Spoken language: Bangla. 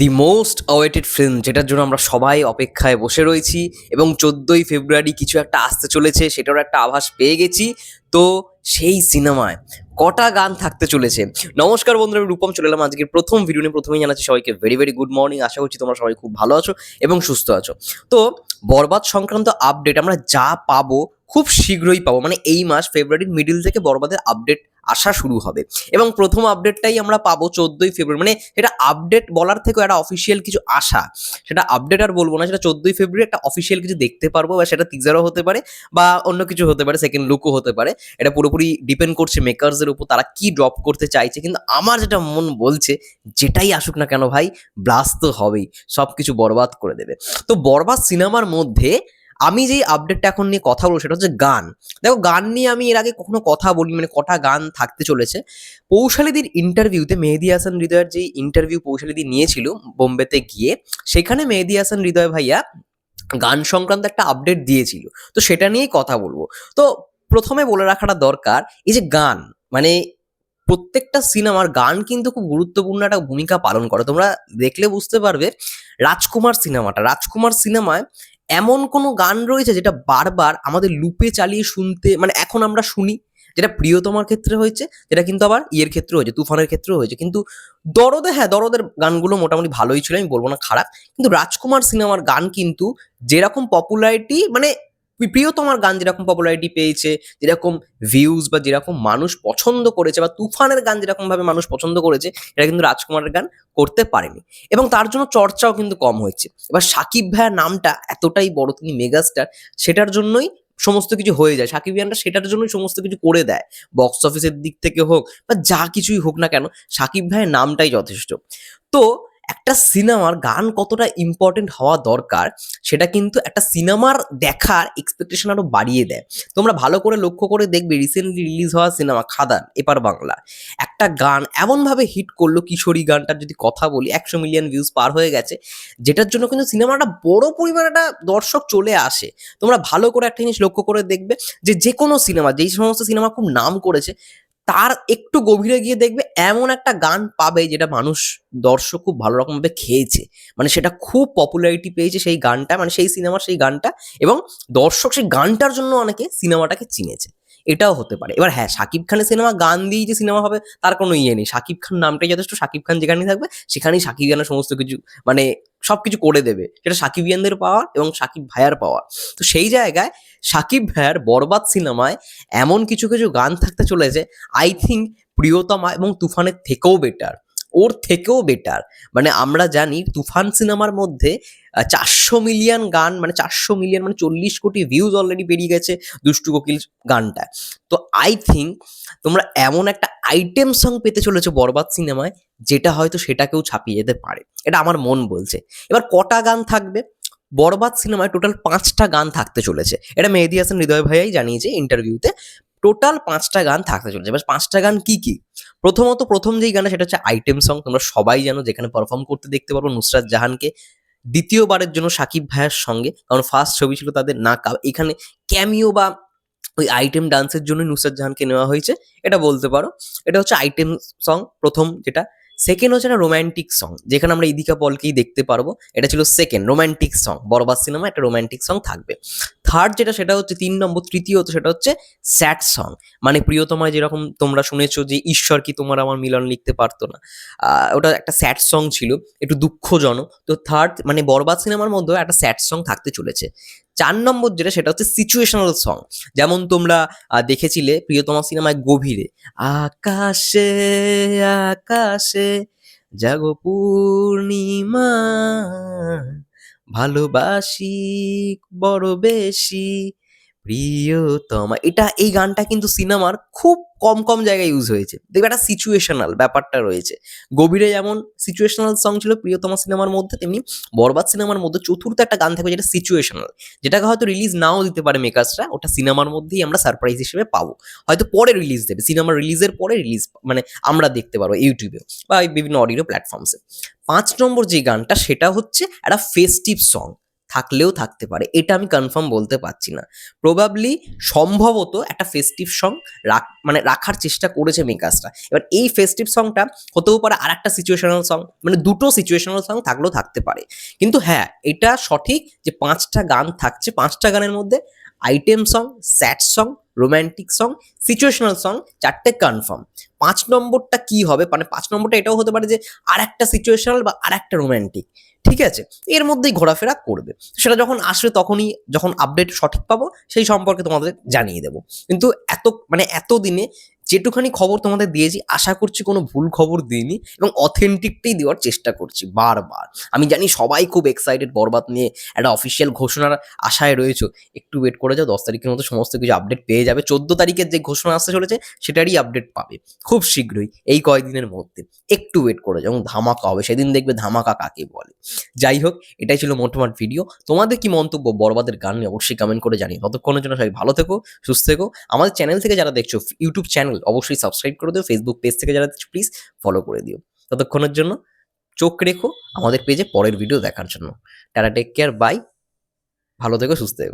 দি মোস্ট অওয়েটেড ফিল্ম যেটার জন্য আমরা সবাই অপেক্ষায় বসে রয়েছি, এবং চোদ্দোই ফেব্রুয়ারি কিছু একটা আসতে চলেছে, সেটারও একটা আভাস পেয়ে গেছি। তো সেই সিনেমায় কটা গান থাকতে চলেছে? নমস্কার বন্ধুরা, আমি রূপম, চলে এলাম আজকের প্রথম ভিডিও নিয়ে। প্রথমেই জানাচ্ছি সবাইকে ভেরি ভেরি গুড মর্নিং আশা করছি তোমরা সবাই খুব ভালো আছো এবং সুস্থ আছো। তো বরবাদ সংক্রান্ত আপডেট আমরা যা পাবো খুব শীঘ্রই পাবো। মানে এই মাস ফেব্রুয়ারির মিডিল থেকে বরবাদের আপডেট আসা শুরু হবে। এবং প্রথম আপডেটটাই আমরা পাবো চোদ্দোই ফেব্রুয়ারি মানে এটা আপডেট বলার থেকেও একটা অফিসিয়াল কিছু আশা। সেটা আপডেট আর বলব না, সেটা চোদ্দোই ফেব্রুয়ারি একটা অফিসিয়াল কিছু দেখতে পারব বা সেটা টিজারও হতে পারে বা অন্য কিছু হতে পারে সেকেন্ড লুকও হতে পারে। এটা পুরোপুরি ডিপেন্ড করছে মেকার্সের উপর, তারা কি ড্রপ করতে চাইছে। কিন্তু আমার যেটা মন বলছে, যেটাই আসুক না কেন ভাই ব্লাস্ট তো হবেই। সব কিছু বরবাদ করে দেবে। তো বরবাদ সিনেমার মধ্যে আমি যেই আপডেটটা এখন নিয়ে কথা বলব সেটা হচ্ছে গান। দেখো, গান নিয়ে আমি এর আগে কখনো কথা বলি মানে কটা গান থাকতে চলেছে। পৌশালীদির ইন্টারভিউতে মেহেদি হাসান হৃদয়ের যে ইন্টারভিউ পৌশালীদি নিয়েছিল বোম্বেতে গিয়ে, সেখানে মেহেদি হাসান হৃদয় ভাইয়া গান সংক্রান্ত একটা আপডেট দিয়েছিল। তো সেটা নিয়েই কথা বলব। তো প্রথমে বলে রাখাটা দরকার, এই যে গান মানে প্রত্যেকটা সিনেমার গান কিন্তু খুব গুরুত্বপূর্ণ একটা ভূমিকা পালন করে। তোমরা দেখলে বুঝতে পারবে, রাজকুমার সিনেমাটা, রাজকুমার সিনেমায় এমন কোনো গান রয়েছে যেটা বারবার আমাদের লুপে চালিয়ে শুনতে মানে এখন আমরা শুনি, যেটা প্রিয়তমার ক্ষেত্রে হয়েছে, যেটা কিন্তু আবার ইয়ের ক্ষেত্রে হয়েছে, তুফানের ক্ষেত্রেও হয়েছে। কিন্তু দরদে হ্যাঁ দরদের গানগুলো মোটামুটি ভালোই ছিল, আমি বলব না খারাপ। কিন্তু রাজকুমার সিনেমার গান কিন্তু যেরকম পপুলারিটি মানে প্রিয়তমার গান যেরকম পপুলারিটি পেয়েছে, যেরকম ভিউজ বা যেরকম মানুষ পছন্দ করেছে বা তুফানের গান যেরকম ভাবে মানুষ পছন্দ করেছে এটা কিন্তু রাজকুমারের গান করতে পারেনি। এবং তার জন্য চর্চাও কিন্তু কম হয়েছে। এবার সাকিব ভাইয়ার নামটা এতটাই বড়, তিনি মেগাস্টার সেটার জন্যই সমস্ত কিছু হয়ে যায়। সাকিব ইয়ানটা সেটার জন্যই সমস্ত কিছু করে দেয়। বক্স অফিসের দিক থেকে হোক বা যা কিছুই হোক না কেন, সাকিব ভাইয়ের নামটাই যথেষ্ট। তো একটা সিনেমার গান কতটা ইম্পর্টেন্ট হওয়া দরকার, সেটা কিন্তু একটা সিনেমার দেখার এক্সপেকটেশন আরও বাড়িয়ে দেয়। তোমরা ভালো করে লক্ষ্য করে দেখবে রিসেন্টলি রিলিজ হওয়া সিনেমা খাদান, এপার বাংলা। একটা গান এমনভাবে হিট করল কিশোরী গানটার যদি কথা বলি, একশো মিলিয়ন ভিউজ পার হয়ে গেছে, যেটার জন্য কিন্তু সিনেমাটা বড় পরিমাণে একটা দর্শক চলে আসে। তোমরা ভালো করে একটা জিনিস লক্ষ্য করে দেখবে যে যে কোনো সিনেমা, যেই সমস্ত সিনেমা খুব নাম করেছে তার একটু গভীরে গিয়ে দেখবে এমন একটা গান পাবে যেটা মানুষ দর্শক খুব ভালো রকমভাবে খেয়েছে। মানে সেটা খুব পপুলারিটি পেয়েছে সেই গানটা মানে সেই সিনেমার সেই গানটা এবং দর্শক সেই গানটার জন্য অনেকে সিনেমাটাকে চিনেছে। এটাও হতে পারে। এবার হ্যাঁ শাকিব খানের সিনেমা গান দিয়েই যে সিনেমা হবে, তার কোনো ইয়ে নেই। শাকিব খান নামটাই যথেষ্ট, শাকিব খান যেখানেই থাকবে, সেখানেই শাকিব খানের সমস্ত কিছু মানে সব কিছু করে দেবে। সেটা সাকিব ইয়ানদের পাওয়ার এবং সাকিব ভাইয়ার পাওয়ার। তো সেই জায়গায় সাকিব ভাইয়ার বরবাদ সিনেমায় এমন কিছু কিছু গান থাকতে চলেছে, আই থিঙ্ক প্রিয়তমা এবং তুফানের থেকেও বেটার। ওর থেকেও বেটার। মানে আমরা জানি তুফান সিনেমার মধ্যে চারশো মিলিয়ন গান মানে চারশো মিলিয়ন মানে চল্লিশ কোটি ভিউজ অলরেডি বেরিয়ে গেছে দুষ্টু কোকিল গানটা তো আই থিঙ্ক তোমরা এমন একটা আইটেম সং পেতে চলেছো বরবাদ সিনেমায়, যেটা হয়তো সেটাকেও ছাপিয়ে যেতে পারে। এটা আমার মন বলছে। এবার কটা গান থাকবে? বরবাদ সিনেমায় টোটাল পাঁচটা গান থাকতে চলেছে। এটা মেহেদি হাসান, হৃদয় ভাইয়াই জানিয়েছে ইন্টারভিউতে টোটাল পাঁচটা গান থাকতে চলেছে। এবার পাঁচটা গান কি কি? প্রথমত, প্রথম যেই গানটা, সেটা হচ্ছে আইটেম সং তোমরা সবাই জানো, যেখানে পারফর্ম করতে দেখতে পারব নুসরাত জাহানকে। দ্বিতীয়বারের জন্য সাকিব ভাইয়ের সঙ্গে, কারণ ফার্স্ট ছবি ছিল তাদের নাকা এখানে ক্যামিও বা ওই আইটেম ডান্সের জন্য নুসরাত জাহানকে নেওয়া হয়েছে। এটা বলতে পারো। এটা হচ্ছে আইটেম সং প্রথম যেটা। সেকেন্ড হচ্ছে একটা রোম্যান্টিক সং যেখানে আমরা ইদিকা পলকেই দেখতে পারব, এটা ছিল second romantic song Barbaad cinema একটা রোম্যান্টিক সং থাকবে। থার্ড যেটা, সেটা হচ্ছে তিন নম্বর, তৃতীয়ত সেটা হচ্ছে স্যাড সং মানে প্রিয়তমায় যেরকম তোমরা শুনেছো যে, ঈশ্বর কি তোমার আমার মিলন লিখতে পারতো না? ওটা একটা স্যাড সং ছিল, একটু দুঃখজনক। তো থার্ড মানে বরবাদ সিনেমার মধ্যেও একটা স্যাড সং থাকতে চলেছে। চার নম্বর যেটা, সেটা হচ্ছে সিচুয়েশনাল সং যেমন তোমরা দেখেছিলে প্রিয়তমা সিনেমায় গভীরে, আকাশে আকাশে জাগো পূর্ণিমা, ভালোবাসি বড় বেশি প্রিয়তমা। এটা এই গানটা কিন্তু সিনেমার খুব কম কম জায়গায় ইউজ হয়েছে। দেখবে একটা সিচুয়েশনাল ব্যাপারটা রয়েছে। গভীরে যেমন সিচুয়েশনাল সং ছিল প্রিয়তমা সিনেমার মধ্যে, তেমনি বরবাদ সিনেমার মধ্যে চতুর্থ একটা গান থাকবে যেটা সিচুয়েশনাল যেটাকে হয়তো রিলিজ নাও দিতে পারে মেকার্সরা ওটা সিনেমার মধ্যেই আমরা সারপ্রাইজ হিসেবে পাবো। হয়তো পরে রিলিজ দেবে, সিনেমার রিলিজের পরে রিলিজ মানে আমরা দেখতে পারব ইউটিউবে বা বিভিন্ন অডিও প্ল্যাটফর্মসে পাঁচ নম্বর যে গানটা, সেটা হচ্ছে একটা ফেস্টিভ সং থাকলেও থাকতে পারে। এটা আমি কনফার্ম বলতে পারছি না। প্রবাবলি সম্ভবত একটা ফেস্টিভ সং রাখ মানে রাখার চেষ্টা করেছে মেকার্সরা। এবার এই ফেস্টিভ সংটা হতেও পারে আর একটা সিচুয়েশনাল সং মানে দুটো সিচুয়েশনাল সং থাকলেও থাকতে পারে। কিন্তু হ্যাঁ এটা সঠিক যে পাঁচটা গান থাকছে, পাঁচটা গানের মধ্যে item song sad song romantic song situational song চারটে কনফার্ম পাঁচ নম্বরটা কি হবে? মানে পাঁচ নম্বরটা এটাও হতে পারে যে আর একটা সিচুয়েশনাল বা আর একটা রোম্যান্টিক ঠিক আছে? এর মধ্যেই ঘোরাফেরা করবে। সেটা যখন আসবে তখনই যখন আপডেট সঠিক পাবো, সেই সম্পর্কে তোমাদের জানিয়ে দেবো। কিন্তু এত মানে এত দিনে যেটুখানি খবর তোমাদের দিয়েছি, আশা করছি কোনো ভুল খবর দিইনি এবং অথেন্টিকটাই দেওয়ার চেষ্টা করছি বারবার। আমি জানি সবাই খুব এক্সাইটেড বরবাদ নিয়ে একটা অফিসিয়াল ঘোষণার আশায় রয়েছে। একটু ওয়েট করে যাও, দশ তারিখের মতো সমস্ত কিছু আপডেট পেয়ে যাবে। চোদ্দ তারিখের যে ঘোষণা আসতে চলেছে, সেটারই আপডেট পাবে। খুব শীঘ্রই, এই কয়েকদিনের মধ্যে। একটু ওয়েট করে যাও ধামাকা হবে। সেদিন দেখবে ধামাকা কাকে বলে। যাই হোক, এটাই ছিল মোটামুটি ভিডিও তোমাদের কি মন্তব্য বরবাদের গান নিয়ে অবশ্যই কমেন্ট করে জানিও। ততক্ষণের জন্য সবাই ভালো থেকো, সুস্থ থেকো। আমাদের চ্যানেল থেকে যারা দেখছ ইউটিউব চ্যানেল অবশ্যই সাবস্ক্রাইব করে দিও। ফেসবুক পেজ থেকে যারা প্লিজ ফলো করে দিও। ততক্ষণের জন্য চোখ রেখো আমাদের পেজে পরের ভিডিও দেখার জন্য। টাটা টেক কেয়ার বাই ভালো থেকো, সুস্থ থেকো।